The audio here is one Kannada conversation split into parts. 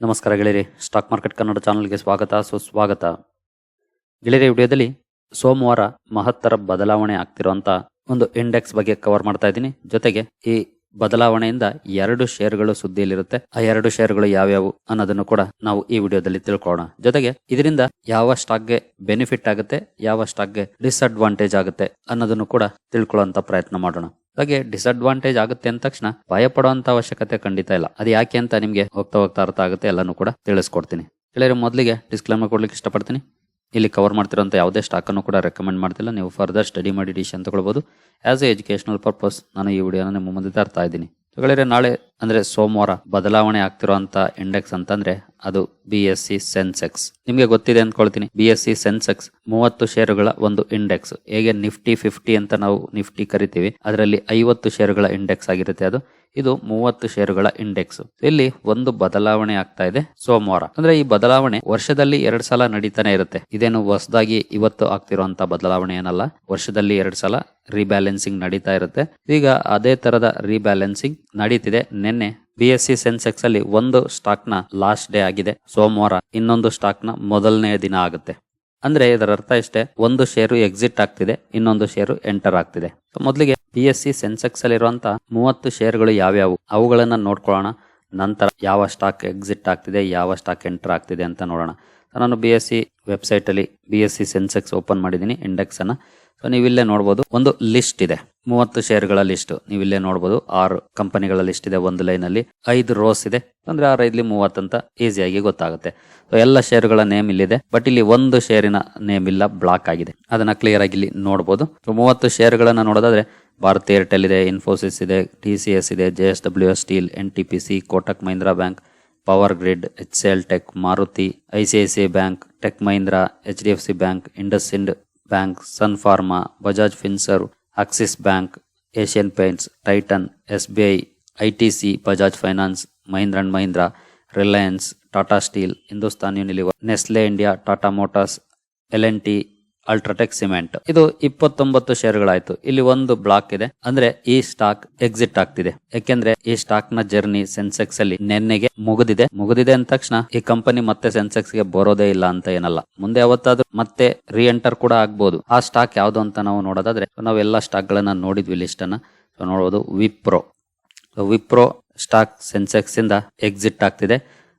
ನಮಸ್ಕಾರ ಗೆಳೆಯರಿ, ಸ್ಟಾಕ್ ಮಾರ್ಕೆಟ್ ಕನ್ನಡ ಚಾನಲ್ಗೆ ಸ್ವಾಗತ, ಸುಸ್ವಾಗತ. ಗೆಳೆಯರಿ ವಿಡಿಯೋದಲ್ಲಿ ಸೋಮವಾರ ಮಹತ್ತರ ಬದಲಾವಣೆ ಆಗ್ತಿರುವಂತ ಒಂದು ಇಂಡೆಕ್ಸ್ ಬಗ್ಗೆ ಕವರ್ ಮಾಡ್ತಾ ಇದ್ದೀನಿ. ಜೊತೆಗೆ ಈ ಬದಲಾವಣೆಯಿಂದ ಎರಡು ಶೇರ್ಗಳು ಸುದ್ದಿಯಲ್ಲಿರುತ್ತೆ. ಆ ಎರಡು ಶೇರ್ಗಳು ಯಾವ್ಯಾವು ಅನ್ನೋದನ್ನು ಕೂಡ ನಾವು ಈ ವಿಡಿಯೋದಲ್ಲಿ ತಿಳ್ಕೊಳ್ಳೋಣ. ಜೊತೆಗೆ ಇದರಿಂದ ಯಾವ ಸ್ಟಾಕ್ಗೆ ಬೆನಿಫಿಟ್ ಆಗುತ್ತೆ, ಯಾವ ಸ್ಟಾಕ್ಗೆ ಡಿಸ್ಅಡ್ವಾಂಟೇಜ್ ಆಗುತ್ತೆ ಅನ್ನೋದನ್ನು ಕೂಡ ತಿಳ್ಕೊಳ್ಳೋಂಥ ಪ್ರಯತ್ನ ಮಾಡೋಣ. ಹಾಗೆ ಡಿಸ್ಅಡ್ವಾಂಟೇಜ್ ಆಗುತ್ತೆ ಅಂದ ತಕ್ಷಣ ಭಯ ಪಡುವಂತ ಅವಶ್ಯಕತೆ ಖಂಡಿತ ಇಲ್ಲ. ಅದು ಯಾಕೆ ಅಂತ ನಿಮಗೆ ಹೋಗ್ತಾ ಹೋಗ್ತಾ ಅರ್ಥ ಆಗುತ್ತೆ ಎಲ್ಲಾನು ಕೂಡ ತಿಳಿಸ್ಕೊಡ್ತೀನಿ. ಗೆಳೆಯರು, ಮೊದಲಿಗೆ ಡಿಸ್ಕ್ಲೇಮರ್ ಕೊಡ್ಲಿಕ್ಕೆ ಇಷ್ಟಪಡ್ತೀನಿ. ಇಲ್ಲಿ ಕವರ್ ಮಾಡ್ತಿರೋಂಥ ಯಾವುದೇ ಸ್ಟಾಕನ್ನು ಕೂಡ ರೆಕಮೆಂಡ್ ಮಾಡ್ತಿಲ್ಲ. ನೀವು ಫರ್ದರ್ ಸ್ಟಡಿ ಮಾಡಿ ಡಿಸಿಷನ್ ತೊಗೊಳ್ಬೋದು. ಆ್ಯಸ್ ಎ ಎಜುಕೇಶನಲ್ ಪರ್ಪಸ್ ನಾನು ಈ ವಿಡಿಯೋನ ನಿಮ್ಮ ಮುಂದೆ ತರ್ತಾ ಇದ್ದೀನಿ. ಗೆಳೆಯರೆ ನಾಳೆ ಅಂದರೆ ಸೋಮವಾರ ಬದಲಾವಣೆ ಆಗ್ತಿರೋಂತ ಇಂಡೆಕ್ಸ್ ಅಂತಂದರೆ ಅದು ಬಿ ಎಸ್ ಸಿ ಸೆನ್ಸೆಕ್ಸ್ ನಿಮಗೆ ಗೊತ್ತಿದೆ ಅಂದ್ಕೊಳ್ತೀನಿ ಬಿ ಎಸ್ ಸಿ ಸೆನ್ಸೆಕ್ಸ್ ಮೂವತ್ತು ಷೇರುಗಳ ಒಂದು ಇಂಡೆಕ್ಸ್ ಹೇಗೆ ನಿಫ್ಟಿ ಫಿಫ್ಟಿ ಅಂತ ನಾವು ನಿಫ್ಟಿ ಕರಿತೀವಿ, ಅದರಲ್ಲಿ ಐವತ್ತು ಷೇರುಗಳ ಇಂಡೆಕ್ಸ್ ಆಗಿರುತ್ತೆ ಅದು. ಇದು ಮೂವತ್ತು ಷೇರುಗಳ ಇಂಡೆಕ್ಸ್ ಇಲ್ಲಿ ಒಂದು ಬದಲಾವಣೆ ಆಗ್ತಾ ಇದೆ ಸೋಮವಾರ. ಅಂದ್ರೆ ಈ ಬದಲಾವಣೆ ವರ್ಷದಲ್ಲಿ ಎರಡ್ ಸಲ ನಡೀತಾನೆ ಇರುತ್ತೆ. ಇದೇನು ಹೊಸದಾಗಿ ಇವತ್ತು ಆಗ್ತಿರುವಂತ ಬದಲಾವಣೆ ಏನಲ್ಲ ವರ್ಷದಲ್ಲಿ ಎರಡ್ ಸಲ ರೀಬ್ಯಾಲೆನ್ಸಿಂಗ್ ನಡೀತಾ ಇರುತ್ತೆ. ಈಗ ಅದೇ ತರದ ರೀಬ್ಯಾಲೆನ್ಸಿಂಗ್ ನಡೀತಿದೆ. ನಿನ್ನೆ ಬಿ ಎಸ್ ಸಿ ಸೆನ್ಸೆಕ್ಸ್ ಅಲ್ಲಿ ಒಂದು ಸ್ಟಾಕ್ನ ಲಾಸ್ಟ್ ಡೇ ಆಗಿದೆ ಸೋಮವಾರ. ಇನ್ನೊಂದು ಸ್ಟಾಕ್ನ ಮೊದಲನೇ ದಿನ ಆಗುತ್ತೆ. ಅಂದ್ರೆ ಇದರ ಅರ್ಥ ಇಷ್ಟೇ. ಒಂದು ಷೇರು ಎಕ್ಸಿಟ್ ಆಗ್ತಿದೆ, ಇನ್ನೊಂದು ಷೇರು ಎಂಟರ್ ಆಗ್ತಿದೆ. ಮೊದಲಿಗೆ ಬಿ ಎಸ್ ಸಿ ಸೆನ್ಸೆಕ್ಸ್ ಅಲ್ಲಿರುವಂತ ಮೂವತ್ತು ಶೇರ್ಗಳು ಯಾವ್ಯಾವು? ಅವುಗಳನ್ನ ನೋಡ್ಕೊಳ್ಳೋಣ. ನಂತರ ಯಾವ ಸ್ಟಾಕ್ ಎಕ್ಸಿಟ್ ಆಗ್ತಿದೆ, ಯಾವ ಸ್ಟಾಕ್ ಎಂಟರ್ ಆಗ್ತಿದೆ ಅಂತ ನೋಡೋಣ. ನಾನು ಬಿ ಎಸ್ ಸಿ ವೆಬ್ಸೈಟ್ ಅಲ್ಲಿ B S E Sensex open ಮಾಡಿದ್ದೀನಿ ಇಂಡೆಕ್ಸ್ ಅನ್ನ. ಸೊ ನೀವಿಲ್ಲೇ ನೋಡ್ಬೋದು, ಒಂದು ಲಿಸ್ಟ್ ಇದೆ. ಮೂವತ್ತು ಶೇರ್ಗಳ ಲಿಸ್ಟ್ ನೀವಿಲ್ಲೇ ನೋಡ್ಬೋದು, ಆರು ಕಂಪನಿಗಳ ಲಿಸ್ಟ್ ಇದೆ ಒಂದು ಲೈನ್ ಅಲ್ಲಿ ಐದು ರೋಸ್ ಇದೆ. ಅಂದ್ರೆ ಆರು, ಐದ್ಲಿ ಮೂವತ್ತಂತ ಈಸಿಯಾಗಿ ಗೊತ್ತಾಗುತ್ತೆ. ಸೊ ಎಲ್ಲ ಶೇರ್ಗಳ ನೇಮ್ ಇಲ್ಲಿದೆ. ಬಟ್ ಇಲ್ಲಿ ಒಂದು ಶೇರಿನ ನೇಮ್ ಇಲ್ಲ ಬ್ಲಾಕ್ ಆಗಿದೆ. ಅದನ್ನ ಕ್ಲಿಯರ್ ಆಗಿ ಇಲ್ಲಿ ನೋಡಬಹುದು ಮೂವತ್ತು ಶೇರ್ಗಳನ್ನ ನೋಡೋದಾದ್ರೆ, ಭಾರತ್ ಏರ್ಟೆಲ್ ಇದೆ ಇನ್ಫೋಸಿಸ್ ಇದೆ ಟಿ ಸಿ ಎಸ್ ಇದೆ J S W S Steel N T P C Kotak Mahindra Bank Power Grid H C L Tech Maruti I C I C I Bank Tech Mahindra H D F C Bank IndusInd Bank, Sun Pharma, Bajaj Finserv Axis Bank, Asian Paints, Titan S B I I T C, Bajaj Finance, Mahindra and Mahindra, Reliance, Tata Steel, Hindustan Unilever, Nestle India, Tata Motors, L N T UltraTech Cement ಇದು ಇಪ್ಪತ್ತೊಂಬತ್ತು ಶೇರ್ಗಳಾಯಿತು ಇಲ್ಲಿ ಒಂದು ಬ್ಲಾಕ್ ಇದೆ. ಅಂದ್ರೆ ಈ ಸ್ಟಾಕ್ ಎಕ್ಸಿಟ್ ಆಗ್ತಿದೆ. ಯಾಕೆಂದ್ರೆ ಈ ಸ್ಟಾಕ್ನ ಜರ್ನಿ ಸೆನ್ಸೆಕ್ಸ್ ಅಲ್ಲಿ ನೆನ್ನೆಗೆ ಮುಗಿದಿದೆ. ಮುಗಿದಿದೆ ಅಂದ ತಕ್ಷಣ ಈ ಕಂಪನಿ ಮತ್ತೆ ಸೆನ್ಸೆಕ್ಸ್ಗೆ ಬರೋದೇ ಇಲ್ಲ ಅಂತ ಏನಲ್ಲ. ಮುಂದೆ ಯಾವತ್ತಾದ್ರೂ ಮತ್ತೆ ರೀ ಎಂಟರ್ ಕೂಡ ಆಗ್ಬಹುದು ಆ ಸ್ಟಾಕ್ ಯಾವ್ದು ಅಂತ ನಾವು ನೋಡೋದಾದ್ರೆ, ನಾವು ಎಲ್ಲಾ ಸ್ಟಾಕ್ ಗಳನ್ನ ನೋಡಿದ್ವಿ ಲಿಸ್ಟ್ ಅನ್ನ. ನೋಡಬಹುದು ವಿಪ್ರೋ ವಿಪ್ರೋ ಸ್ಟಾಕ್ ಸೆನ್ಸೆಕ್ಸ್ ಇಂದ ಎಕ್ಸಿಟ್ ಆಗ್ತಿದೆ.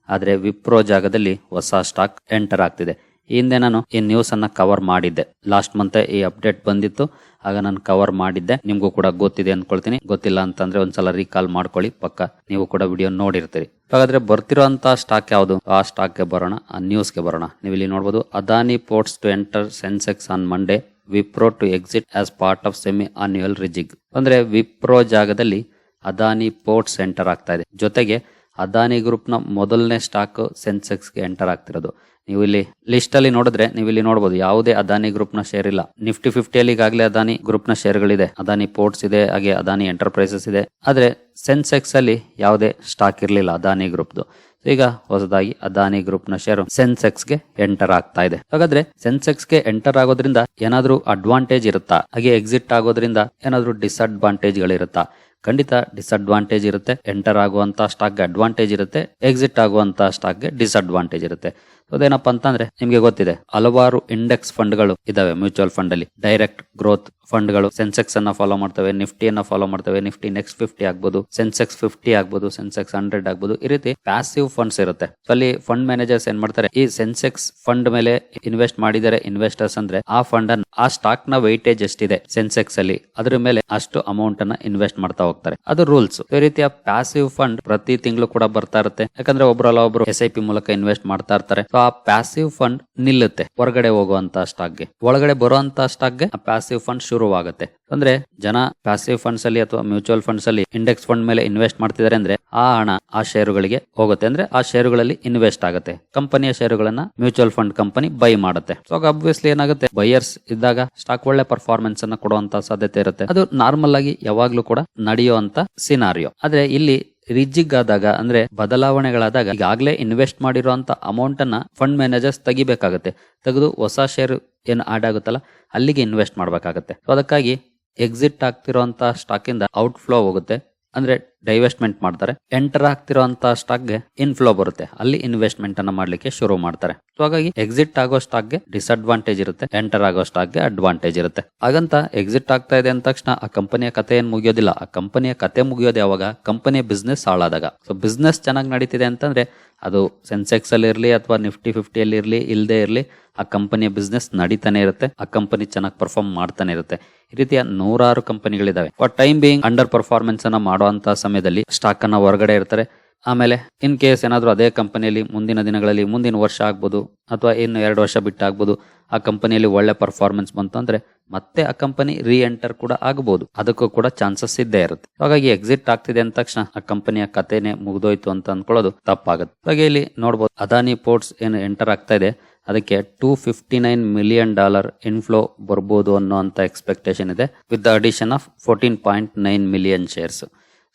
ಆದ್ರೆ ವಿಪ್ರೋ ಜಾಗದಲ್ಲಿ ಹೊಸ ಸ್ಟಾಕ್ ಎಂಟರ್ ಆಗ್ತಿದೆ. ಈ ಹಿಂದೆ ನಾನು ಈ ನ್ಯೂಸ್ ಅನ್ನ ಕವರ್ ಮಾಡಿದ್ದೆ. ಲಾಸ್ಟ್ ಮಂತ್ ಈ ಅಪ್ಡೇಟ್ ಬಂದಿತ್ತು. ಆಗ ನಾನು ಕವರ್ ಮಾಡಿದ್ದೆ. ನಿಮ್ಗೂ ಕೂಡ ಗೊತ್ತಿದೆ ಅನ್ಕೊಳ್ತೀನಿ. ಗೊತ್ತಿಲ್ಲ ಅಂತಂದ್ರೆ ಒಂದ್ಸಲ ರೀಕಾಲ್ ಮಾಡ್ಕೊಳ್ಳಿ. ಪಕ್ಕ ನೀವು ಕೂಡ ವಿಡಿಯೋ ನೋಡಿರ್ತೀರಿ. ಹಾಗಾದ್ರೆ ಬರ್ತಿರೋಂತ ಸ್ಟಾಕ್ ಯಾವುದು? ಆ ಸ್ಟಾಕ್ಗೆ ಬರೋಣ, ಆ ನ್ಯೂಸ್ಗೆ ಬರೋಣ. ನೀವು ಇಲ್ಲಿ ನೋಡಬಹುದು Adani Ports to enter Sensex on Monday Wipro to exit as part of semi annual rejig ಅಂದ್ರೆ ವಿಪ್ರೋ ಜಾಗದಲ್ಲಿ ಅದಾನಿ ಪೋರ್ಟ್ಸ್ ಎಂಟರ್ ಆಗ್ತಾ ಇದೆ. ಜೊತೆಗೆ ಅದಾನಿ ಗ್ರೂಪ್ನ ಮೊದಲನೇ ಸ್ಟಾಕ್ ಸೆನ್ಸೆಕ್ಸ್ಗೆ ಎಂಟರ್ ಆಗ್ತಿರೋದು. ನೀವು ಇಲ್ಲಿ ಲಿಸ್ಟ್ ಅಲ್ಲಿ ನೋಡಿದ್ರೆ ನೀವು ಇಲ್ಲಿ ನೋಡಬಹುದು ಯಾವುದೇ ಅದಾನಿ ಗ್ರೂಪ್ನ ಶೇರ್ ಇಲ್ಲ. ನಿಫ್ಟಿ ಫಿಫ್ಟಿಯಲ್ಲಿ ಈಗಾಗಲೇ ಅದಾನಿ ಗ್ರೂಪ್ನ ಶೇರ್ಗಳಿದೆ ಅದಾನಿ ಪೋರ್ಟ್ಸ್ ಇದೆ, ಹಾಗೆ ಅದಾನಿ ಎಂಟರ್ಪ್ರೈಸಸ್ ಇದೆ. ಆದ್ರೆ ಸೆನ್ಸೆಕ್ಸ್ ಅಲ್ಲಿ ಯಾವುದೇ ಸ್ಟಾಕ್ ಇರಲಿಲ್ಲ ಅದಾನಿ ಗ್ರೂಪ್ದು ಈಗ ಹೊಸದಾಗಿ ಅದಾನಿ ಗ್ರೂಪ್ನ ಶೇರು ಸೆನ್ಸೆಕ್ಸ್ಗೆ ಎಂಟರ್ ಆಗ್ತಾ ಇದೆ. ಹಾಗಾದ್ರೆ ಸೆನ್ಸೆಕ್ಸ್ಗೆ ಎಂಟರ್ ಆಗೋದ್ರಿಂದ ಏನಾದ್ರೂ ಅಡ್ವಾಂಟೇಜ್ ಇರುತ್ತಾ? ಹಾಗೆ ಎಕ್ಸಿಟ್ ಆಗೋದ್ರಿಂದ ಏನಾದ್ರೂ ಡಿಸ್ಅಡ್ವಾಂಟೇಜ್ ಗಳಿರುತ್ತಾ? ಖಂಡಿತ ಡಿಸ್ಅಡ್ವಾಂಟೇಜ್ ಇರುತ್ತೆ ಎಂಟರ್ ಆಗುವಂತ ಸ್ಟಾಕ್ಗೆ ಅಡ್ವಾಂಟೇಜ್ ಇರುತ್ತೆ ಎಕ್ಸಿಟ್ ಆಗುವಂತ ಸ್ಟಾಕ್ಗೆ ಡಿಸ್ಅಡ್ವಾಂಟೇಜ್ ಇರುತ್ತೆ. ಅದೇನಪ್ಪ ಅಂತಂದ್ರೆ ನಿಮ್ಗೆ ಗೊತ್ತಿದೆ, ಹಲವಾರು ಇಂಡೆಕ್ಸ್ ಫಂಡ್ಗಳು ಇದಾವೆ ಮ್ಯೂಚುವಲ್ ಫಂಡ್ ಅಲ್ಲಿ. ಡೈರೆಕ್ಟ್ ಗ್ರೋತ್ ಫಂಡ್ಗಳು ಸೆನ್ಸೆಕ್ಸ್ ಅನ್ನ ಫಾಲೋ ಮಾಡ್ತವೆ ನಿಫ್ಟಿಯನ್ನ ಫಾಲೋ ಮಾಡ್ತವೆ ನಿಫ್ಟಿ ನೆಕ್ಸ್ಟ್ ಫಿಫ್ಟಿ ಆಗ್ಬೋದು ಸೆನ್ಸೆಕ್ಸ್ ಫಿಫ್ಟಿ ಆಗ್ಬೋದು ಸೆನ್ಸೆಕ್ಸ್ ಹಂಡ್ರೆಡ್ ಆಗ್ಬೋದು, ಈ ರೀತಿ ಪ್ಯಾಸಿವ್ ಫಂಡ್ಸ್ ಇರುತ್ತೆ. ಅಲ್ಲಿ ಫಂಡ್ ಮ್ಯಾನೇಜರ್ಸ್ ಏನ್ ಮಾಡ್ತಾರೆ, ಈ ಸೆನ್ಸೆಕ್ಸ್ ಫಂಡ್ ಮೇಲೆ ಇನ್ವೆಸ್ಟ್ ಮಾಡಿದರೆ ಇನ್ವೆಸ್ಟರ್ಸ್ ಅಂದ್ರೆ ಆ ಫಂಡ್ ಅನ್ನ, ಆ ಸ್ಟಾಕ್ನ ವೈಟೇಜ್ ಎಷ್ಟಿದೆ ಸೆನ್ಸೆಕ್ಸ್ ಅಲ್ಲಿ, ಅದ್ರ ಮೇಲೆ ಅಷ್ಟು ಅಮೌಂಟ್ ಅನ್ನ ಇನ್ವೆಸ್ಟ್ ಮಾಡ್ತಾ ಹೋಗ್ತಾರೆ. ಅದು ರೂಲ್ಸ್ ಈ ರೀತಿಯ ಪ್ಯಾಸಿವ್ ಫಂಡ್ ಪ್ರತಿ ತಿಂಗಳು ಕೂಡ ಬರ್ತಾ ಇರುತ್ತೆ. ಯಾಕಂದ್ರೆ ಒಬ್ಬರಲ್ಲ ಒಬ್ರು ಎಸ್ ಐ ಪಿ ಮೂಲಕ ಇನ್ವೆಸ್ಟ್ ಮಾಡ್ತಾ ಇರ್ತಾರೆ. ಸೊ ಆ ಪ್ಯಾಸಿವ್ ಫಂಡ್ ನಿಲ್ಲುತ್ತೆ. ಹೊರಗಡೆ ಹೋಗುವಂತ ಸ್ಟಾಕ್ಗೆ ಒಳಗಡೆ ಬರುವಂತ ಸ್ಟಾಕ್ಗೆ ಆ ಪ್ಯಾಸಿವ್ ಫಂಡ್ ಶುರುವಾಗುತ್ತೆ. ಅಂದ್ರೆ ಜನ ಪ್ಯಾಸಿವ್ ಫಂಡ್ಸ್ ಅಲ್ಲಿ ಅಥವಾ ಮ್ಯೂಚುವಲ್ ಫಂಡ್ಸ್ ಅಲ್ಲಿ ಇಂಡೆಕ್ಸ್ ಫಂಡ್ ಮೇಲೆ ಇನ್ವೆಸ್ಟ್ ಮಾಡ್ತಿದ್ದಾರೆ ಅಂದ್ರೆ ಆ ಹಣ ಆ ಷೇರುಗಳಿಗೆ ಹೋಗುತ್ತೆ. ಅಂದ್ರೆ ಆ ಷೇರುಗಳಲ್ಲಿ ಇನ್ವೆಸ್ಟ್ ಆಗುತ್ತೆ. ಕಂಪನಿಯ ಷೇರುಗಳನ್ನ ಮ್ಯೂಚುವಲ್ ಫಂಡ್ ಕಂಪನಿ ಬೈ ಮಾಡುತ್ತೆ. ಸೊ ಅಬ್ವಿಯಸ್ಲಿ ಏನಾಗುತ್ತೆ? ಬೈಯರ್ಸ್ ಇದ್ದಾಗ ಸ್ಟಾಕ್ ಒಳ್ಳೆ ಪರ್ಫಾರ್ಮೆನ್ಸ್ ಅನ್ನ ಕೊಡುವಂತ ಸಾಧ್ಯತೆ ಇರುತ್ತೆ. ಅದು ನಾರ್ಮಲ್ ಆಗಿ ಯಾವಾಗ್ಲೂ ಕೂಡ ನಡೆಯುವಂತ ಸಿನಾರಿಯೋ ಆದ್ರೆ ಇಲ್ಲಿ ರಿಜಿಗ್ ಆದಾಗ ಅಂದ್ರೆ ಬದಲಾವಣೆಗಳಾದಾಗ, ಈಗಾಗಲೇ ಇನ್ವೆಸ್ಟ್ ಮಾಡಿರುವಂತ ಅಮೌಂಟ್ ಅನ್ನ ಫಂಡ್ ಮ್ಯಾನೇಜರ್ಸ್ ತೆಗಿಬೇಕಾಗುತ್ತೆ. ತೆಗೆದು ಹೊಸ ಶೇರ್ ಏನು ಆಡ್ ಆಗುತ್ತಲ್ಲ, ಅಲ್ಲಿಗೆ ಇನ್ವೆಸ್ಟ್ ಮಾಡಬೇಕಾಗುತ್ತೆ. ಅದಕ್ಕಾಗಿ ಎಕ್ಸಿಟ್ ಆಗ್ತಿರುವಂತ ಸ್ಟಾಕ್ ಇಂದ ಔಟ್ ಫ್ಲೋ ಹೋಗುತ್ತೆ. ಅಂದ್ರೆ ಡೈವೆಸ್ಟ್ಮೆಂಟ್ ಮಾಡ್ತಾರೆ. ಎಂಟರ್ ಆಗ್ತಿರೋಂತ ಸ್ಟಾಕ್ಗೆ ಇನ್ಫ್ಲೋ ಬರುತ್ತೆ. ಅಲ್ಲಿ ಇನ್ವೆಸ್ಟ್ಮೆಂಟ್ ಅನ್ನ ಮಾಡ್ಲಿಕ್ಕೆ ಶುರು ಮಾಡ್ತಾರೆ. ಸೊ ಹಾಗಾಗಿ ಎಕ್ಸಿಟ್ ಆಗೋ ಸ್ಟಾಕ್ಗೆ ಡಿಸ್ಅಡ್ವಾಂಟೇಜ್ ಇರುತ್ತೆ. ಎಂಟರ್ ಆಗೋ ಸ್ಟಾಕ್ಗೆ ಅಡ್ವಾಂಟೇಜ್ ಇರುತ್ತೆ. ಹಾಗಂತ ಎಕ್ಸಿಟ್ ಆಗ್ತಾ ಇದೆ ಅಂದ ತಕ್ಷಣ ಆ ಕಂಪನಿಯ ಕತೆ ಏನ್ ಮುಗಿಯೋದಿಲ್ಲ. ಆ ಕಂಪನಿಯ ಕತೆ ಮುಗಿಯೋದು ಯಾವಾಗ? ಕಂಪನಿಯ ಬಿಸ್ನೆಸ್ ಹಾಳಾದಾಗ. ಸೊ ಬಿಸ್ನೆಸ್ ಚೆನ್ನಾಗಿ ನಡೀತಿದೆ ಅಂತಂದ್ರೆ ಅದು ಸೆನ್ಸೆಕ್ಸ್ ಅಲ್ಲಿ ಇರಲಿ ಅಥವಾ ನಿಫ್ಟಿ ಫಿಫ್ಟಿಯಲ್ಲಿ ಇರಲಿ ಇಲ್ಲದೆ ಇರಲಿ, ಆ ಕಂಪನಿಯ ಬಿಸ್ನೆಸ್ ನಡೀತಾನೆ ಇರುತ್ತೆ. ಆ ಕಂಪನಿ ಚೆನ್ನಾಗಿ ಪರ್ಫಾರ್ಮ್ ಮಾಡ್ತಾನೆ ಇರುತ್ತೆ. ಈ ರೀತಿಯ ನೂರಾರು ಕಂಪನಿಗಳಿದಾವೆ for time being underperformance ಅನ್ನ ಮಾಡುವಂತ ಸಮಯದಲ್ಲಿ ಸ್ಟಾಕ್ ಅನ್ನ ಹೊರಗಡೆ ಇರ್ತಾರೆ ಆಮೇಲೆ ಇನ್ ಕೇಸ್ ಏನಾದರೂ ಅದೇ ಕಂಪನಿಯಲ್ಲಿ ಮುಂದಿನ ದಿನಗಳಲ್ಲಿ ಮುಂದಿನ ವರ್ಷ ಆಗ್ಬೋದು, ಅಥವಾ ಇನ್ನು ಎರಡು ವರ್ಷ ಬಿಟ್ಟು ಆಗ್ಬೋದು ಆ ಕಂಪನಿಯಲ್ಲಿ ಒಳ್ಳೆ ಪರ್ಫಾರ್ಮೆನ್ಸ್ ಬಂತು ಅಂದ್ರೆ ಮತ್ತೆ ಆ ಕಂಪನಿ ರೀ ಎಂಟರ್ ಕೂಡ ಆಗಬಹುದು ಅದಕ್ಕೂ ಕೂಡ ಚಾನ್ಸಸ್ ಇದ್ದೇ ಇರುತ್ತೆ. ಹಾಗಾಗಿ ಎಕ್ಸಿಟ್ ಆಗ್ತಿದೆ ಅಂದ ತಕ್ಷಣ ಆ ಕಂಪನಿಯ ಕಥೆನೆ ಮುಗಿದೋಯ್ತು ಅಂತ ಅನ್ಕೊಳ್ಳೋದು ತಪ್ಪಾಗುತ್ತೆ. ಹಾಗೆ ಇಲ್ಲಿ ನೋಡಬಹುದು ಅದಾನಿ ಪೋರ್ಟ್ಸ್ ಏನು ಎಂಟರ್ ಆಗ್ತಾ ಇದೆ. ಅದಕ್ಕೆ two fifty nine million dollar inflow ಬರ್ಬೋದು ಅನ್ನೋಂಥ ಎಕ್ಸ್ಪೆಕ್ಟೇಷನ್ ಇದೆ with the addition of fourteen point nine million shares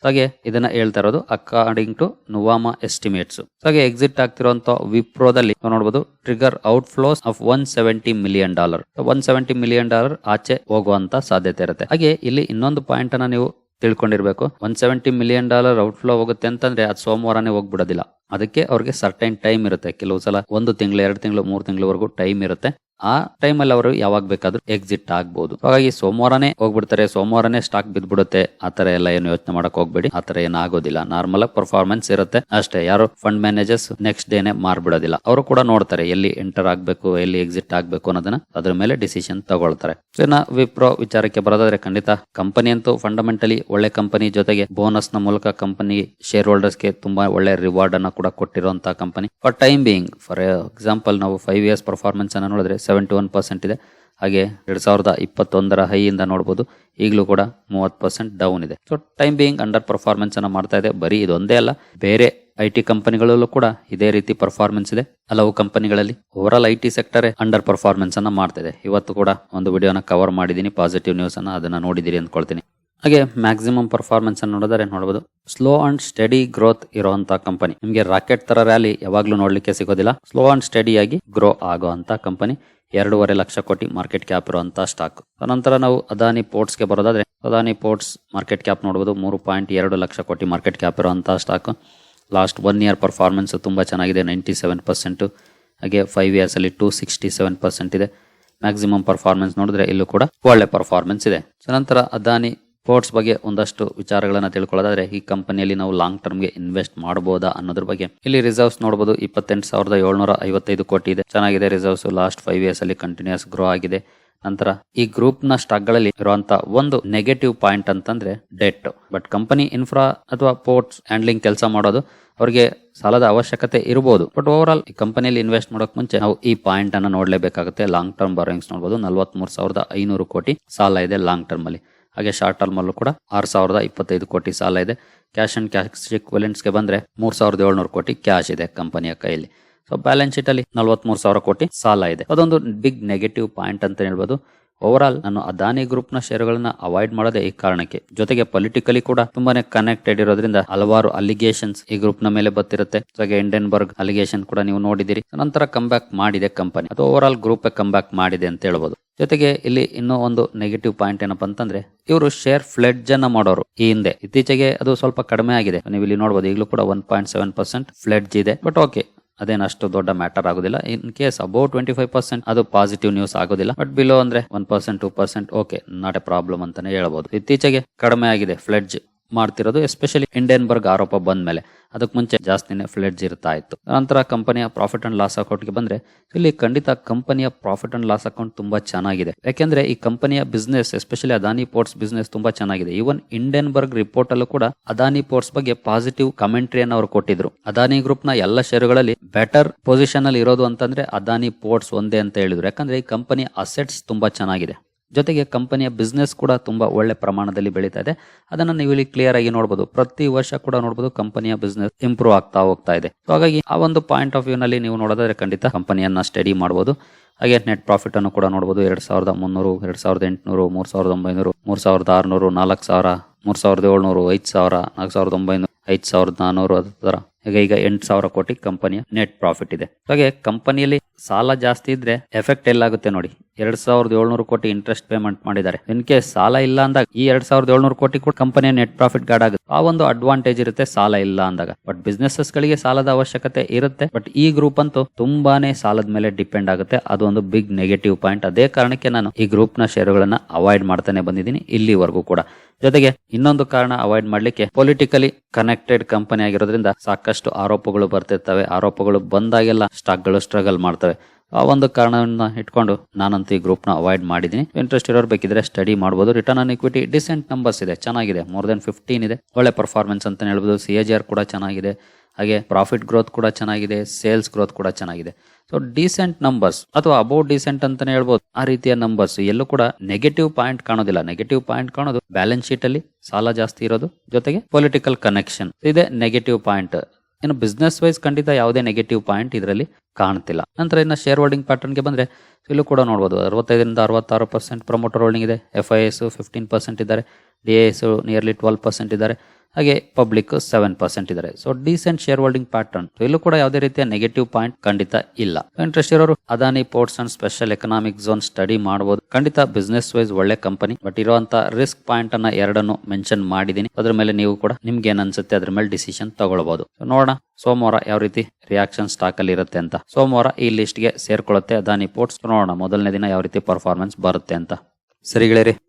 ಹಾಗೆ ಇದನ್ನ ಹೇಳ್ತಾ ಇರೋದು ಅಕಾರ್ಡಿಂಗ್ ಟು ನುವಾಮಾ ಎಸ್ಟಿಮೇಟ್ಸ್ ಹಾಗೆ ಎಕ್ಸಿಟ್ ಆಗ್ತಿರುವಂತ ವಿಪ್ರೋದಲ್ಲಿ ನೋಡಬಹುದು trigger outflows of one seventy million dollar one seventy million dollar ಆಚೆ ಹೋಗುವಂತ ಸಾಧ್ಯತೆ ಇರುತ್ತೆ. ಹಾಗೆ ಇಲ್ಲಿ ಇನ್ನೊಂದು ಪಾಯಿಂಟ್ ಅನ್ನ ನೀವು ತಿಳ್ಕೊಂಡಿರ್ಬೇಕು. One seventy million dollar outflow ಹೋಗುತ್ತೆ ಅಂತಂದ್ರೆ ಅದು ಸೋಮವಾರನೇ ಹೋಗ್ಬಿಡೋದಿಲ್ಲ. ಅದಕ್ಕೆ ಅವ್ರಿಗೆ ಸರ್ಟೈನ್ ಟೈಮ್ ಇರುತ್ತೆ. ಕೆಲವು ಸಲ ಒಂದು ತಿಂಗಳು, ಎರಡು ತಿಂಗಳು, ಮೂರು ತಿಂಗಳವರೆಗೂ ಟೈಮ್ ಇರುತ್ತೆ. ಆ ಟೈಮ್ ಅಲ್ಲಿ ಅವರು ಯಾವಾಗ ಬೇಕಾದ್ರೂ ಎಕ್ಸಿಟ್ ಆಗ್ಬಹುದು ಹಾಗಾಗಿ ಸೋಮವಾರನೇ ಹೋಗ್ಬಿಡ್ತಾರೆ. ಸೋಮವಾರನೇ ಸ್ಟಾಕ್ ಬಿದ್ದ್ಬಿಡುತ್ತೆ. ಆತರ ತರ ಎಲ್ಲ ಏನು ಯೋಚನೆ ಮಾಡಕ್ ಹೋಗ್ಬೇಡಿ. ಆತರ ತರ ಏನಾಗೋದಿಲ್ಲ. ನಾರ್ಮಲ್ ಆಗಿ ಪರ್ಫಾರ್ಮೆನ್ಸ್ ಇರುತ್ತೆ. ಅಷ್ಟೇ, ಯಾರು ಫಂಡ್ ಮ್ಯಾನೇಜರ್ಸ್ ನೆಕ್ಸ್ಟ್ ಡೇನೆ ಮಾರ್ಬಿಡೋದಿಲ್ಲ. ಅವರು ಕೂಡ ನೋಡ್ತಾರೆ ಎಲ್ಲಿ ಎಂಟರ್ ಆಗ್ಬೇಕು, ಎಲ್ಲಿ ಎಕ್ಸಿಟ್ ಆಗ್ಬೇಕು ಅನ್ನೋದನ್ನ. ಅದ್ರ ಮೇಲೆ ಡಿಸಿಷನ್ ತಗೊಳ್ತಾರೆ. ಇನ್ನ ವಿಪ್ರೋ ವಿಚಾರಕ್ಕೆ ಬರೋದಾದ್ರೆ ಖಂಡಿತ ಕಂಪನಿ ಅಂತೂ ಫಂಡಮೆಂಟಲಿ ಒಳ್ಳೆ ಕಂಪನಿ ಜೊತೆಗೆ ಬೋನಸ್ನ ಮೂಲಕ ಕಂಪನಿ ಶೇರ್ ಹೋಲ್ಡರ್ಸ್ಗೆ ತುಂಬಾ ಒಳ್ಳೆ ರಿವಾರ್ಡ್ ಅನ್ನ ಕೂಡ ಕೊಟ್ಟಿರುವಂತಹ company for time being for example ನಾವು ಫೈವ್ ಇಯರ್ಸ್ ಪರ್ಫಾರ್ಮೆನ್ಸ್ ಅನ್ನ ನೋಡಿದ್ರೆ ಸೆವೆಂಟಿ ಒನ್ ಪರ್ಸೆಂಟ್ ಇದೆ. ಹಾಗೆ ಎರಡು ಸಾವಿರದ ಇಪ್ಪತ್ತೊಂದರ ಹೈಯಿಂದ ನೋಡಬಹುದು ಈಗಲೂ ಕೂಡ ಮೂವತ್ತು ಪರ್ಸೆಂಟ್ ಡೌನ್ ಇದೆ. So time being underperformance ಅನ್ನು ಮಾಡ್ತಾ ಇದೆ. ಬರೀ ಇದೊಂದೇ ಅಲ್ಲ, ಬೇರೆ ಐ ಟಿ ಕಂಪನಿಗಳಲ್ಲೂ ಕೂಡ ಇದೇ ರೀತಿ ಪರ್ಫಾರ್ಮೆನ್ಸ್ ಇದೆ. ಹಲವು ಕಂಪನಿಗಳಲ್ಲಿ overall I T sector underperformance ಅನ್ನ ಮಾಡ್ತಾ ಇದೆ. ಇವತ್ತು ಕೂಡ ಒಂದು ವಿಡಿಯೋನ ಕವರ್ ಮಾಡಿದ್ದೀನಿ ಪಾಸಿಟಿವ್ ನ್ಯೂಸ್ ಅನ್ನು ಅದನ್ನ ನೋಡಿದಿರಿ ಅಂದ್ಕೊಳ್ತೀನಿ. ಹಾಗೆ ಮ್ಯಾಕ್ಸಿಮಮ್ ಪರ್ಫಾರ್ಮೆನ್ಸ್ ಅನ್ನು ನೋಡಿದರೆ ನೋಡಬಹುದು ಸ್ಲೋ ಅಂಡ್ ಸ್ಟಡಿ ಗ್ರೋತ್ ಇರುವಂತಹ ಕಂಪನಿ. ನಿಮಗೆ ರಾಕೆಟ್ ತರ ರ್ಯಾಲಿ ಯಾವಾಗ್ಲೂ ನೋಡ್ಲಿಕ್ಕೆ ಸಿಗೋದಿಲ್ಲ. ಸ್ಲೋ ಅಂಡ್ ಸ್ಟಡಿ ಆಗಿ ಗ್ರೋ ಆಗುವಂತ ಕಂಪನಿ. ಎರಡೂವರೆ ಲಕ್ಷ ಕೋಟಿ ಮಾರ್ಕೆಟ್ ಕ್ಯಾಪ್ ಇರುವಂತ ಸ್ಟಾಕ್ ನಂತರ ನಾವು ಅದಾನಿ ಪೋರ್ಟ್ಸ್ಗೆ ಬರೋದಾದ್ರೆ ಅದಾನಿ ಪೋರ್ಟ್ಸ್ ಮಾರ್ಕೆಟ್ ಕ್ಯಾಪ್ ನೋಡಬಹುದು ಮೂರು ಪಾಯಿಂಟ್ ಎರಡು ಲಕ್ಷ ಕೋಟಿ ಮಾರ್ಕೆಟ್ ಕ್ಯಾಪ್ ಇರುವಂತಹ stock last one year performance ತುಂಬಾ ಚೆನ್ನಾಗಿದೆ ನೈಂಟಿ ಸೆವೆನ್ ಪರ್ಸೆಂಟ್ ಹಾಗೆ ಫೈವ್ ಇಯರ್ಸ್ ಅಲ್ಲಿ ಟೂ ಸಿಕ್ಸ್ಟಿ ಸೆವೆನ್ ಪರ್ಸೆಂಟ್ ಇದೆ. ಮ್ಯಾಕ್ಸಿಮಮ್ ಪರ್ಫಾರ್ಮೆನ್ಸ್ ನೋಡಿದ್ರೆ ಇಲ್ಲೂ ಕೂಡ ಒಳ್ಳೆ ಪರ್ಫಾರ್ಮೆನ್ಸ್ ಇದೆ. ಸೊ ನಂತರ ಅದಾನಿ ಪೋರ್ಟ್ಸ್ ಬಗ್ಗೆ ಒಂದಷ್ಟು ವಿಚಾರಗಳನ್ನು ತಿಳ್ಕೊಳ್ಳೋದಾದ್ರೆ, ಈ ಕಂಪನಿಯಲ್ಲಿ ನಾವು ಲಾಂಗ್ ಟರ್ಮ್ಗೆ ಇನ್ವೆಸ್ಟ್ ಮಾಡಬಹುದಾ ಅನ್ನೋದ್ರ ಬಗ್ಗೆ. ಇಲ್ಲಿ ರಿಸರ್ವ್ಸ್ ನೋಡಬಹುದು ಇಪ್ಪತ್ತೆಂಟು ಸಾವಿರದ ಏಳ್ನೂರ ಐವತ್ತೈದು ಕೋಟಿ ಇದೆ. ಚೆನ್ನಾಗಿದೆ ರಿಸರ್ವ್ಸ್ ಲಾಸ್ಟ್ ಫೈವ್ ಇಯರ್ಸ್ ಅಲ್ಲಿ ಕಂಟಿನ್ಯೂಸ್ ಗ್ರೋ ಆಗಿದೆ. ನಂತರ, ಈ ಗ್ರೂಪ್ನ ಸ್ಟಾಕ್ಗಳಲ್ಲಿ ಒಂದು ನೆಗೆಟಿವ್ ಪಾಯಿಂಟ್ ಅಂತಂದ್ರೆ ಡೆಟ್ ಬಟ್ ಕಂಪನಿ ಇನ್ಫ್ರಾ ಅಥವಾ ಪೋರ್ಟ್ಸ್ ಹ್ಯಾಂಡ್ಲಿಂಗ್ ಕೆಲಸ ಮಾಡೋದು, ಅವರಿಗೆ ಸಾಲದ ಅವಶ್ಯಕತೆ ಇರಬಹುದು ಬಟ್ ಓವರ್ ಈ ಕಂಪನಿಯಲ್ಲಿ ಇನ್ವೆಸ್ಟ್ ಮಾಡೋಕ್ ಮುಂಚೆ ನಾವು ಈ ಪಾಯಿಂಟ್ ಅನ್ನು ನೋಡ್ಲೇಬೇಕಾಗುತ್ತೆ. ಲಾಂಗ್ ಟರ್ಮ್ ಬಾರೋಯಿಂಗ್ಸ್ ನೋಡಬಹುದು ನಲ್ವತ್ಮೂರು ಸಾವಿರದ ಐನೂರು ಕೋಟಿ ಸಾಲ ಇದೆ ಲಾಂಗ್ ಟರ್ಮ್ ಅಲ್ಲಿ. ಹಾಗೆ ಶಾರ್ಟ್ ಟರ್ಮ್ ಕೂಡ ಆರು ಸಾವಿರದ ಇಪ್ಪತ್ತೈದು ಕೋಟಿ ಸಾಲ ಇದೆ. ಕ್ಯಾಶ್ ಅಂಡ್ ಕ್ಯಾಶ್ಗೆ ಬಂದ್ರೆ ಮೂರ್ ಸಾವಿರದ ಏಳ್ನೂರು ಕೋಟಿ ಕ್ಯಾಶ್ ಇದೆ ಕಂಪನಿಯ ಕೈಯಲ್ಲಿ. ಸೊ ಬ್ಯಾಲೆನ್ಸ್ ಶೀಟ್ ಅಲ್ಲಿ ನಲ್ವತ್ಮೂರು ಸಾವಿರ ಕೋಟಿ ಸಾಲ ಇದೆ. ಅದೊಂದು ಬಿಗ್ ನೆಗೆಟಿವ್ ಪಾಯಿಂಟ್ ಅಂತ ಹೇಳ್ಬೋದು. ಓವರ್ ಆಲ್ ನಾನು ಅದಾನಿ ಗ್ರೂಪ್ನ ಅವಾಯ್ಡ್ ಮಾಡೋದೇ ಈ ಕಾರಣಕ್ಕೆ. ಜೊತೆಗೆ ಪೊಲಿಟಿಕಲಿ ಕೂಡ ತುಂಬಾನೇ ಕನೆಕ್ಟೆಡ್ ಇರೋದ್ರಿಂದ ಹಲವಾರು ಅಲಿಗೇಷನ್ಸ್ ಈ ಗ್ರೂಪ್ನ ಮೇಲೆ ಬತ್ತಿರುತ್ತೆ ಜೊತೆಗೆ ಇಂಡೆನ್ಬರ್ಗ್ ಅಲಿಗೇಷನ್ ಕೂಡ ನೀವು ನೋಡಿದಿರಿ. ನಂತರ ಕಮ್ ಬ್ಯಾಕ್ ಮಾಡಿದೆ ಕಂಪನಿ ಅದು overall group come back ಮಾಡಿದೆ ಅಂತ ಹೇಳ್ಬೋದು. ಜೊತೆಗೆ ಇಲ್ಲಿ ಇನ್ನೂ ಒಂದು ನೆಗೆಟಿವ್ ಪಾಯಿಂಟ್ ಏನಪ್ಪಾ ಅಂತಂದ್ರೆ, ಇವರು ಶೇರ್ ಫ್ಲೆಡ್ಜ್ ಅನ್ನ ಮಾಡೋರು ಈ ಹಿಂದೆ. ಇತ್ತೀಚೆಗೆ ಅದು ಸ್ವಲ್ಪ ಕಡಿಮೆ ಆಗಿದೆ. ನೀವು ಇಲ್ಲಿ ನೋಡಬಹುದು ಈಗಲೂ ಕೂಡ one point seven percent pledge ಇದೆ. ಬಟ್ ಓಕೆ ಅದೇನು ಅಷ್ಟು ದೊಡ್ಡ ಮ್ಯಾಟರ್ ಆಗೋದಿಲ್ಲ. In case about twenty five percent ಅದು ಪಾಸಿಟಿವ್ ನ್ಯೂಸ್ ಆಗೋದಿಲ್ಲ. ಬಟ್ ಬಿಲೋ ಅಂದ್ರೆ one percent two percent okay not a problem ಅಂತಾನೆ ಹೇಳ್ಬೋದು. ಇತ್ತೀಚೆಗೆ ಕಡಿಮೆ ಆಗಿದೆ ಫ್ಲೆಡ್ಜ್ ಮಾಡ್ತಿರೋದು ಎಸ್ಪೆಷಲಿ ಇಂಡಿಯನ್ಬರ್ಗ್ ಆರೋಪ ಬಂದ ಮೇಲೆ ಅದಕ್ಕೆ ಮುಂಚೆ ಜಾಸ್ತಿನೇ ಫ್ಲೆಡ್ಜ್ ಇರ್ತಾ ಇತ್ತು ನಂತರ ಕಂಪನಿಯ ಪ್ರಾಫಿಟ್ ಅಂಡ್ ಲಾಸ್ ಅಕೌಂಟ್ಗೆ ಬಂದ್ರೆ, ಇಲ್ಲಿ ಖಂಡಿತ ಕಂಪನಿಯ ಪ್ರಾಫಿಟ್ ಅಂಡ್ ಲಾಸ್ ಅಕೌಂಟ್ ತುಂಬಾ ಚೆನ್ನಾಗಿದೆ. ಯಾಕೆಂದ್ರೆ ಈ ಕಂಪನಿಯ business especially Adani ports business ತುಂಬಾ ಚೆನ್ನಾಗಿದೆ. ಈವನ್ ಇಂಡಿಯನ್ಬರ್ಗ್ ರಿಪೋರ್ಟ್ ಅಲ್ಲೂ ಕೂಡ ಅದಾನಿ ಪೋರ್ಟ್ಸ್ ಬಗ್ಗೆ ಪಾಸಿಟಿವ್ ಕಮೆಂಟ್ರಿಯನ್ನು ಅವರು ಕೊಟ್ಟಿದ್ರು. ಅದಾನಿ ಗ್ರೂಪ್ನ ಎಲ್ಲ ಶೇರುಗಳಲ್ಲಿ ಬೆಟರ್ ಪೊಸಿಷನ್ ಅಲ್ಲಿ ಇರೋದು ಅಂತಂದ್ರೆ ಅದಾನಿ ಪೋರ್ಟ್ಸ್ ಒಂದೇ ಅಂತ ಹೇಳಿದ್ರು. ಯಾಕಂದ್ರೆ ಈ ಕಂಪನಿ ಅಸೆಟ್ಸ್ ತುಂಬಾ ಚೆನ್ನಾಗಿದೆ. ಜೊತೆಗೆ ಕಂಪನಿಯ ಬಿಸ್ನೆಸ್ ಕೂಡ ತುಂಬಾ ಒಳ್ಳೆ ಪ್ರಮಾಣದಲ್ಲಿ ಬೆಳೀತಾ ಇದೆ. ಅದನ್ನ ನೀವು ಇಲ್ಲಿ ಕ್ಲಿಯರ್ ಆಗಿ ನೋಡಬಹುದು ಪ್ರತಿ ವರ್ಷ ಕೂಡ ನೋಡಬಹುದು ಕಂಪನಿಯ ಬಿಸ್ನೆಸ್ ಇಂಪ್ರೂವ್ ಆಗ್ತಾ ಹೋಗ್ತಾ ಇದೆ. So, ಹಾಗಾಗಿ ಆ ಒಂದು ಪಾಯಿಂಟ್ ಆಫ್ ವ್ಯೂ ನಲ್ಲಿ ನೀವು ನೋಡೋದಾದ್ರೆ ಖಂಡಿತ ಕಂಪನಿಯನ್ನ ಸ್ಟಡಿ ಮಾಡಬಹುದು ಹಾಗೆ ನೆಟ್ ಪ್ರಾಫಿಟ್ ಅನ್ನು ಕೂಡ ನೋಡಬಹುದು ಎರಡ್ ಸಾವಿರದ ಮುನ್ನೂರು, ಎರಡ್ ಸಾವಿರದ ಎಂಟುನೂರು, ಮೂರ್ ಸಾವಿರದ ಒಂಬೈನೂರು, ಮೂರ್ ಸಾವಿರದ ಆರುನೂರು, ನಾಲ್ಕು ಸಾವಿರ, ಮೂರ್ ಸಾವಿರದ ಏಳ್ನೂರು, ಐದು ಸಾವಿರ, ನಾಲ್ಕು ಸಾವಿರದ ಒಂಬೈನೂರು, ಐದು ಸಾವಿರದ ನಾನ್ನೂರು ಅದರ ಈಗ ಈಗ ಎಂಟು ಸಾವಿರ ಕೋಟಿ ಕಂಪನಿಯ ನೆಟ್ ಪ್ರಾಫಿಟ್ ಇದೆ. ಹಾಗೆ ಕಂಪನಿಯಲ್ಲಿ ಸಾಲ ಜಾಸ್ತಿ ಇದ್ರೆ ಎಫೆಕ್ಟ್ ಎಲ್ಲಾಗುತ್ತೆ ನೋಡಿ. ಎರಡ್ ಸಾವಿರದ ಏಳ್ನೂರು ಕೋಟಿ ಇಂಟ್ರೆಸ್ಟ್ ಪೇಮೆಂಟ್ ಮಾಡಿದ್ದಾರೆ. ಇನ್ ಕೇಸ್ ಸಾಲ ಇಲ್ಲ ಅಂದಾಗ ಈ ಎರಡ್ ಸಾವಿರದ ಏಳ್ನೂರು ಕೋಟಿ ಕೂಡ ಕಂಪನಿಯ ನೆಟ್ ಪ್ರಾಫಿಟ್ ಗಾರ್ಡ್ ಆಗುತ್ತೆ. ಆ ಒಂದು ಅಡ್ವಾಂಟೇಜ್ ಇರುತ್ತೆ ಸಾಲ ಇಲ್ಲ ಅಂದಾಗ. ಬಟ್ ಬಿಸ್ನೆಸಸ್ ಗಳಿಗೆ ಸಾಲದ ಅವಶ್ಯಕತೆ ಇರುತ್ತೆ. ಬಟ್ ಈ ಗ್ರೂಪ್ ಅಂತೂ ತುಂಬಾನೇ ಸಾಲದ ಮೇಲೆ ಡಿಪೆಂಡ್ ಆಗುತ್ತೆ. ಅದು ಒಂದು ಬಿಗ್ ನೆಗೆಟಿವ್ ಪಾಯಿಂಟ್ ಅದೇ ಕಾರಣಕ್ಕೆ ನಾನು ಈ ಗ್ರೂಪ್ನ ಶೇರುಗಳನ್ನ ಅವಾಯ್ಡ್ ಮಾಡ್ತಾನೆ ಬಂದಿದ್ದೀನಿ ಇಲ್ಲಿವರೆಗೂ ಕೂಡ. ಜೊತೆಗೆ ಇನ್ನೊಂದು ಕಾರಣ ಅವಾಯ್ಡ್ ಮಾಡ್ಲಿಕ್ಕೆ ಪೊಲಿಟಿಕಲಿ ಕನೆಕ್ಟೆಡ್ ಕಂಪನಿ ಆಗಿರೋದ್ರಿಂದ ಸಾಕಷ್ಟು ಆರೋಪಗಳು ಬರ್ತಿರ್ತವೆ. ಆರೋಪಗಳು ಬಂದಾಗೆಲ್ಲ ಸ್ಟಾಕ್ಗಳು ಸ್ಟ್ರಗಲ್ ಮಾಡ್ತವೆ. ಆ ಒಂದು ಕಾರಣವನ್ನ ಇಟ್ಕೊಂಡು ನಾನಂತೂ ಈ ಗ್ರೂಪ್ನ ಅವಾಯ್ಡ್ ಮಾಡಿದ್ದೀನಿ. ಇಂಟ್ರೆಸ್ಟ್ ಇರೋರು ಬೇಕಿದ್ರೆ ಸ್ಟಡಿ ಮಾಡ್ಬೋದು. Return on equity decent numbers ಇದೆ. ಚೆನ್ನಾಗಿದೆ. ಮೋರ್ ದೆನ್ ಫಿಫ್ಟೀನ್ ಇದೆ. ಒಳ್ಳೆ ಪರ್ಫಾರ್ಮೆನ್ಸ್ ಅಂತ ಹೇಳ್ಬೋದು. ಸಿ ಎ ಜಿ ಆರ್ ಕೂಡ ಚೆನ್ನಾಗಿದೆ. ಹಾಗೆ ಪ್ರಾಫಿಟ್ ಗ್ರೋತ್ ಕೂಡ ಚೆನ್ನಾಗಿದೆ ಸೇಲ್ಸ್ ಗ್ರೋತ್ ಕೂಡ ಚೆನ್ನಾಗಿದೆ. ಸೊ ಡಿಸೆಂಟ್ ನಂಬರ್ಸ್ ಅಥವಾ ಅಬೌಟ್ ಡಿಸೆಂಟ್ ಅಂತಾನೆ ಹೇಳ್ಬೋದು. ಆ ರೀತಿಯ ನಂಬರ್ಸ್ ಎಲ್ಲೂ ಕೂಡ ನೆಗೆಟಿವ್ ಪಾಯಿಂಟ್ ಕಾಣೋದಿಲ್ಲ. ನೆಗೆಟಿವ್ ಪಾಯಿಂಟ್ ಕಾಣೋದು ಬ್ಯಾಲೆನ್ಸ್ ಶೀಟ್ ಅಲ್ಲಿ ಸಾಲ ಜಾಸ್ತಿ ಇರೋದು. ಜೊತೆಗೆ ಪೊಲಿಟಿಕಲ್ ಕನೆಕ್ಷನ್ ಇದೆ ನೆಗೆಟಿವ್ ಪಾಯಿಂಟ್ ಇನ್ನು ಬಿಸ್ನೆಸ್ ವೈಸ್ ಖಂಡಿತ ಯಾವುದೇ ನೆಗೆಟಿವ್ ಪಾಯಿಂಟ್ ಇದರಲ್ಲಿ ಕಾಣ್ತಿಲ್ಲ. ನಂತರ ಇನ್ನು ಶೇರ್ ಹೋಲ್ಡಿಂಗ್ ಪ್ಯಾಟರ್ನ್ಗೆ ಬಂದರೆ ಇಲ್ಲೂ ಕೂಡ ನೋಡ್ಬೋದು. ಅರವತ್ತೈದರಿಂದ ಅರವತ್ತಾರು ಪರ್ಸೆಂಟ್ ಪ್ರಮೋಟರ್ ಹೋಲ್ಡಿಂಗ್ ಇದೆ. F I S fifteen percent ಇದ್ದಾರೆ. D S nearly twelve percent ಇದ್ದಾರೆ. ಹಾಗೆ ಪಬ್ಲಿಕ್ ಸೆವೆನ್ ಪರ್ಸೆಂಟ್ ಇದಾರೆ. So decent share holding pattern ಇಲ್ಲೂ ಕೂಡ ಯಾವುದೇ ರೀತಿಯ ನೆಗೆಟಿವ್ ಪಾಯಿಂಟ್ ಖಂಡಿತ ಇಲ್ಲ. ಇಂಟ್ರೆಸ್ಟ್ ಇರೋರು Adani Ports and Special Economic Zone study ಮಾಡಬಹುದು ಖಂಡಿತ ಬಿಸ್ನೆಸ್ ವೈಸ್ ಒಳ್ಳೆ ಕಂಪನಿ ಬಟ್ ಇರುವಂತ ರಿಸ್ಕ್ ಪಾಯಿಂಟ್ ಅನ್ನ ಎರಡನ್ನು ಮೆನ್ಷನ್ ಮಾಡಿದೀನಿ. ಅದ್ರ ಮೇಲೆ ನೀವು ಕೂಡ ನಿಮ್ಗೆ ಏನ್ ಅನ್ಸುತ್ತೆ ಅದ್ರ ಮೇಲೆ ಡಿಸಿಷನ್ ತಗೊಳ್ಬಹುದು ನೋಡೋಣ ಸೋಮವಾರ ಯಾವ ರೀತಿ ರಿಯಾಕ್ಷನ್ ಸ್ಟಾಕ್ ಅಲ್ಲಿ ಇರುತ್ತೆ ಅಂತ. ಸೋಮವಾರ ಈ ಲಿಸ್ಟ್ಗೆ ಸೇರ್ಕೊಳ್ಳುತ್ತೆ ಅದಾನಿ ಪೋರ್ಟ್ಸ್ ನೋಡೋಣ ಮೊದಲನೇ ದಿನ ಯಾವ ರೀತಿ ಪರ್ಫಾರ್ಮೆನ್ಸ್ ಬರುತ್ತೆ ಅಂತ. ಸರಿ ಗೆಳೆಯರಿ